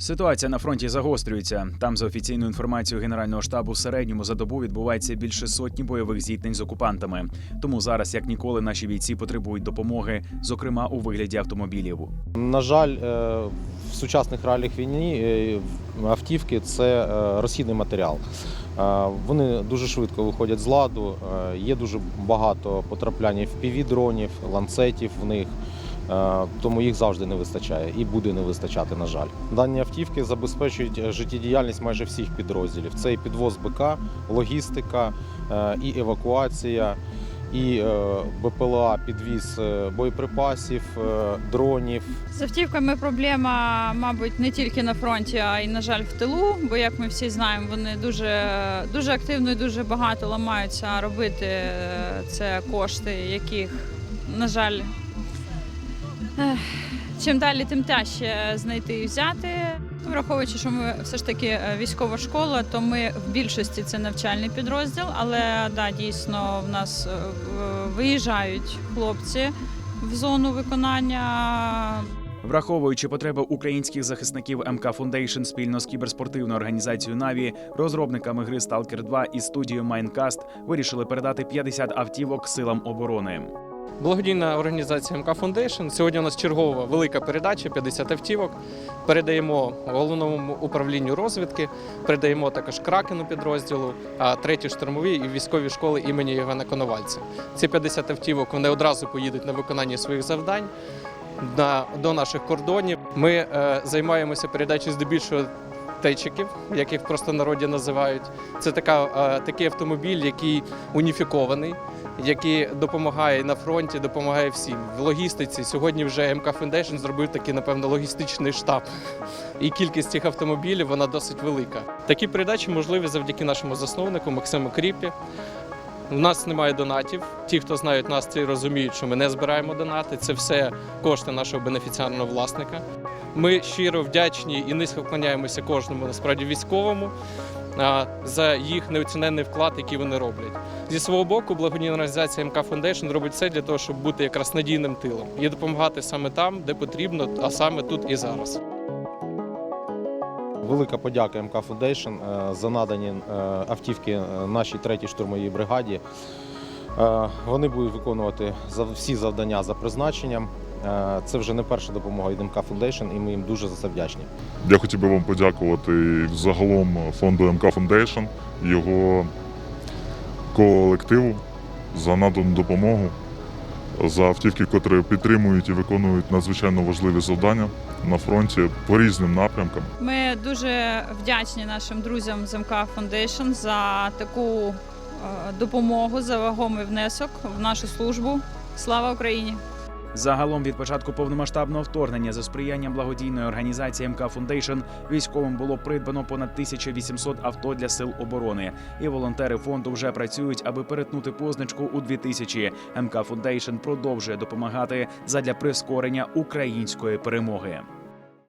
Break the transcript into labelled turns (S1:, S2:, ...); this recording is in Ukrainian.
S1: Ситуація на фронті загострюється. Там, за офіційною інформацією Генерального штабу, в середньому за добу відбувається більше сотні бойових зіткнень з окупантами. Тому зараз, як ніколи, наші бійці потребують допомоги, зокрема у вигляді автомобілів.
S2: На жаль, е, в сучасних реаліях війни е, автівки це е, розхідний матеріал. Вони дуже швидко виходять з ладу. Є дуже багато потраплянь в дронів, ланцетів в них. Е, Тому їх завжди не вистачає і буде не вистачати, на жаль. Дані автівки забезпечують е, життєдіяльність майже всіх підрозділів. Це і підвоз БК, логістика, е, і евакуація, і БПЛА, підвіз боєприпасів, дронів,
S3: З автівками проблема, мабуть, не тільки на фронті, а й, на жаль, в тилу. Бо, як ми всі знаємо, вони дуже, дуже активно і дуже багато ламаються. Робити це кошти, яких, на жаль, чим далі, тим тяжче знайти і взяти. Враховуючи, що ми все ж таки е, військова школа, то ми в більшості це навчальний підрозділ, але да, дійсно в нас е, виїжджають хлопці в зону виконання
S1: Враховуючи потреби українських захисників МК Foundation спільно з кіберспортивною організацією Наві, розробниками гри Stalker 2 і студією Minecast вирішили передати 50 автівок силам оборони.
S4: Благодійна організація МК Foundation. Сьогодні у нас чергова велика передача 50 автівок. Передаємо головному управлінню розвідки, передаємо також кракену підрозділу, а третій штурмовій і військові школи імені Євгена Коновальця. Ці 50 автівок вони одразу поїдуть на виконання своїх завдань. На, до наших кордонів ми е, займаємося передачею здебільшого течиків, як їх просто народі називають. Це така, е, такий автомобіль, який уніфікований, який допомагає на фронті, допомагає всім. В логістиці сьогодні вже МК Foundation зробив такий, напевно, логістичний штаб. І кількість цих автомобілів вона досить велика. Такі передачі можливі завдяки нашому засновнику Максиму Кріпі. У нас немає донатів. Ті, хто знають нас, ті розуміють, що ми не збираємо донати. Це все кошти нашого бенефіціарного власника. Ми щиро вдячні і низько вклоняємося кожному насправді військовому за їх неоціненний вклад, який вони роблять. Зі свого боку, благодійна організація МК Foundation робить все для того, щоб бути якраз надійним тилом і допомагати саме там, де потрібно, а саме тут і зараз.
S2: Велика подяка МК Foundation е, за надані е, автівки е, нашій третій штурмовій бригаді. Вони будуть виконувати за- всі завдання за призначенням. Це вже не перша допомога від МК Foundation, і ми їм дуже за це вдячні.
S5: Я хотів би вам подякувати загалом фонду МК Foundation, його колективу за надану допомогу, за автівки, котрі підтримують і виконують надзвичайно важливі завдання на фронті по різним напрямкам.
S3: Ми дуже вдячні нашим друзям з МК Foundation за таку е, допомогу, за вагомий внесок в нашу службу. Слава Україні!
S1: Загалом від початку повномасштабного вторгнення за сприянням благодійної організації МК Фундейшн військовим було придбано понад 1800 авто для сил оборони. І волонтери фонду вже працюють, аби перетнути позначку у 2000. МК Фундейшн продовжує допомагати задля прискорення української перемоги.